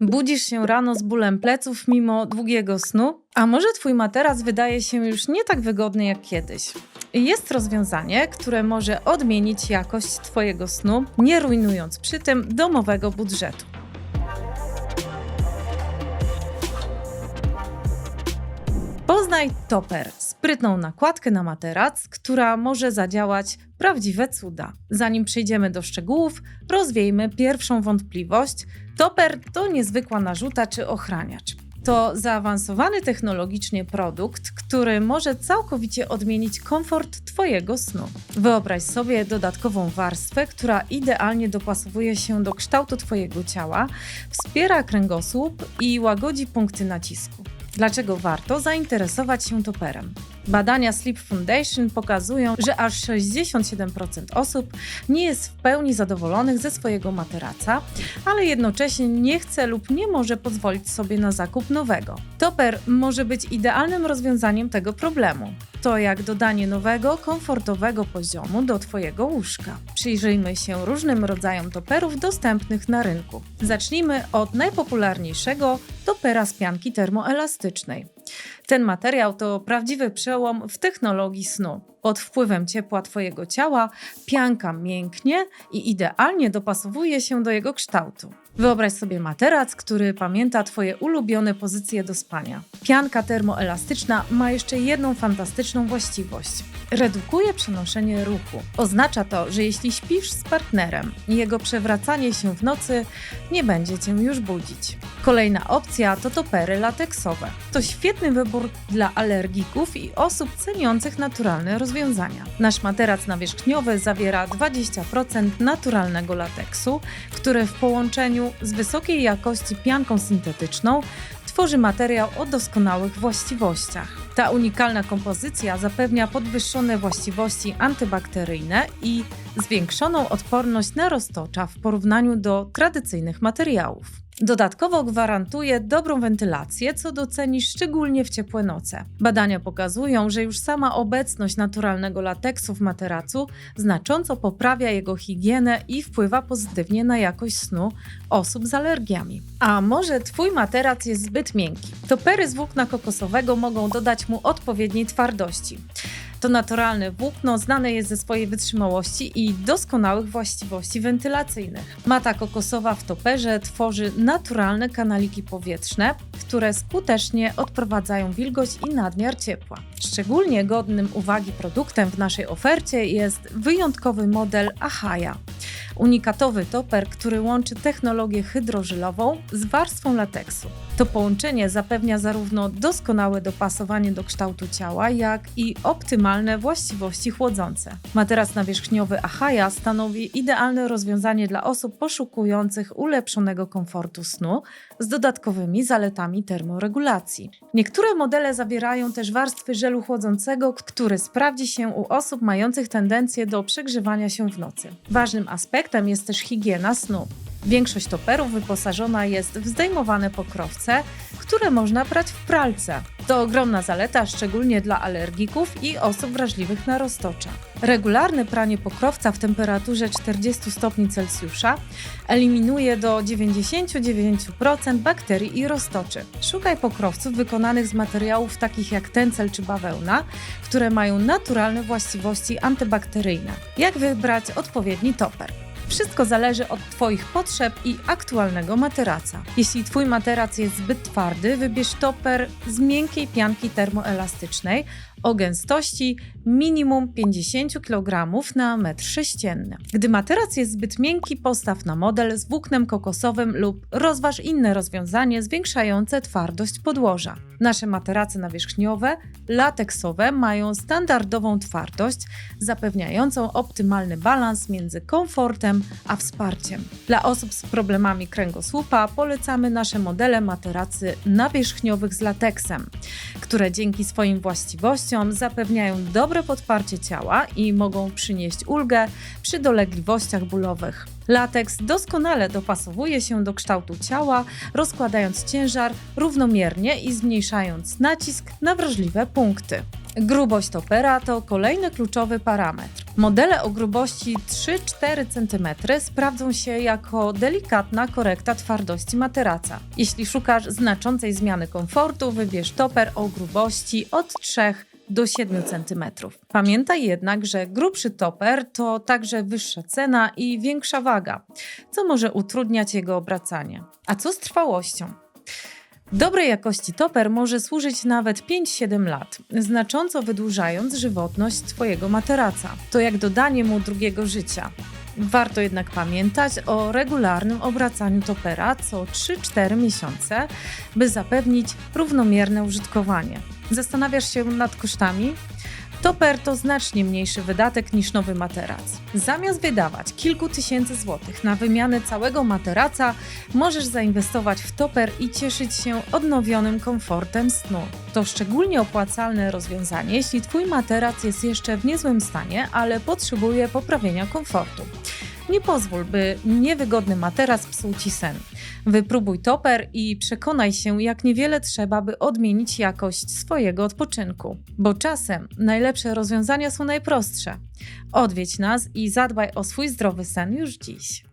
Budzisz się rano z bólem pleców mimo długiego snu? A może twój materac wydaje się już nie tak wygodny jak kiedyś? Jest rozwiązanie, które może odmienić jakość twojego snu, nie rujnując przy tym domowego budżetu. Poznaj Topper, sprytną nakładkę na materac, która może zadziałać prawdziwe cuda. Zanim przejdziemy do szczegółów, rozwiejmy pierwszą wątpliwość. Topper to niezwykła narzuta czy ochraniacz. To zaawansowany technologicznie produkt, który może całkowicie odmienić komfort Twojego snu. Wyobraź sobie dodatkową warstwę, która idealnie dopasowuje się do kształtu Twojego ciała, wspiera kręgosłup i łagodzi punkty nacisku. Dlaczego warto zainteresować się toperem? Badania Sleep Foundation pokazują, że aż 67% osób nie jest w pełni zadowolonych ze swojego materaca, ale jednocześnie nie chce lub nie może pozwolić sobie na zakup nowego. Toper może być idealnym rozwiązaniem tego problemu. To jak dodanie nowego, komfortowego poziomu do Twojego łóżka. Przyjrzyjmy się różnym rodzajom toperów dostępnych na rynku. Zacznijmy od najpopularniejszego topera z pianki termoelastycznej. Ten materiał to prawdziwy przełom w technologii snu. Pod wpływem ciepła Twojego ciała pianka mięknie i idealnie dopasowuje się do jego kształtu. Wyobraź sobie materac, który pamięta Twoje ulubione pozycje do spania. Pianka termoelastyczna ma jeszcze jedną fantastyczną właściwość. Redukuje przenoszenie ruchu. Oznacza to, że jeśli śpisz z partnerem jego przewracanie się w nocy nie będzie Cię już budzić. Kolejna opcja to topery lateksowe. To świetny wybór dla alergików i osób ceniących naturalne rozwiązania. Nasz materac nawierzchniowy zawiera 20% naturalnego lateksu, który w połączeniu z wysokiej jakości pianką syntetyczną tworzy materiał o doskonałych właściwościach. Ta unikalna kompozycja zapewnia podwyższone właściwości antybakteryjne i zwiększoną odporność na roztocza w porównaniu do tradycyjnych materiałów. Dodatkowo gwarantuje dobrą wentylację, co docenisz szczególnie w ciepłe noce. Badania pokazują, że już sama obecność naturalnego lateksu w materacu znacząco poprawia jego higienę i wpływa pozytywnie na jakość snu osób z alergiami. A może Twój materac jest zbyt miękki? Topery z włókna kokosowego mogą dodać mu odpowiedniej twardości. To naturalne włókno znane jest ze swojej wytrzymałości i doskonałych właściwości wentylacyjnych. Mata kokosowa w toperze tworzy naturalne kanaliki powietrzne, które skutecznie odprowadzają wilgoć i nadmiar ciepła. Szczególnie godnym uwagi produktem w naszej ofercie jest wyjątkowy model Ahaja. Unikatowy toper, który łączy technologię hydrożylową z warstwą lateksu. To połączenie zapewnia zarówno doskonałe dopasowanie do kształtu ciała, jak i optymalne właściwości chłodzące. Materac nawierzchniowy Ahaja stanowi idealne rozwiązanie dla osób poszukujących ulepszonego komfortu snu z dodatkowymi zaletami termoregulacji. Niektóre modele zawierają też warstwy żelu chłodzącego, który sprawdzi się u osób mających tendencję do przegrzewania się w nocy. Ważnym aspektem jest też higiena snu. Większość toperów wyposażona jest w zdejmowane pokrowce, które można prać w pralce. To ogromna zaleta, szczególnie dla alergików i osób wrażliwych na roztocza. Regularne pranie pokrowca w temperaturze 40 stopni Celsjusza eliminuje do 99% bakterii i roztoczy. Szukaj pokrowców wykonanych z materiałów takich jak tencel czy bawełna, które mają naturalne właściwości antybakteryjne. Jak wybrać odpowiedni toper? Wszystko zależy od Twoich potrzeb i aktualnego materaca. Jeśli Twój materac jest zbyt twardy, wybierz toper z miękkiej pianki termoelastycznej o gęstości minimum 50 kg na metr sześcienny. Gdy materac jest zbyt miękki, postaw na model z włóknem kokosowym lub rozważ inne rozwiązanie zwiększające twardość podłoża. Nasze materace nawierzchniowe, lateksowe mają standardową twardość, zapewniającą optymalny balans między komfortem a wsparciem. Dla osób z problemami kręgosłupa polecamy nasze modele materacy nawierzchniowych z lateksem, które dzięki swoim właściwościom zapewniają dobre podparcie ciała i mogą przynieść ulgę przy dolegliwościach bólowych. Lateks doskonale dopasowuje się do kształtu ciała, rozkładając ciężar równomiernie i zmniejszając nacisk na wrażliwe punkty. Grubość topera to kolejny kluczowy parametr. Modele o grubości 3-4 cm sprawdzą się jako delikatna korekta twardości materaca. Jeśli szukasz znaczącej zmiany komfortu, wybierz toper o grubości od 3 do 7 cm. Pamiętaj jednak, że grubszy toper to także wyższa cena i większa waga, co może utrudniać jego obracanie. A co z trwałością? Dobrej jakości toper może służyć nawet 5-7 lat, znacząco wydłużając żywotność Twojego materaca. To jak dodanie mu drugiego życia. Warto jednak pamiętać o regularnym obracaniu topera co 3-4 miesiące, by zapewnić równomierne użytkowanie. Zastanawiasz się nad kosztami? Toper to znacznie mniejszy wydatek niż nowy materac. Zamiast wydawać kilku tysięcy złotych na wymianę całego materaca, możesz zainwestować w toper i cieszyć się odnowionym komfortem snu. To szczególnie opłacalne rozwiązanie, jeśli Twój materac jest jeszcze w niezłym stanie, ale potrzebuje poprawienia komfortu. Nie pozwól, by niewygodny materac psuł Ci sen. Wypróbuj toper i przekonaj się, jak niewiele trzeba, by odmienić jakość swojego odpoczynku. Bo czasem najlepsze rozwiązania są najprostsze. Odwiedź nas i zadbaj o swój zdrowy sen już dziś.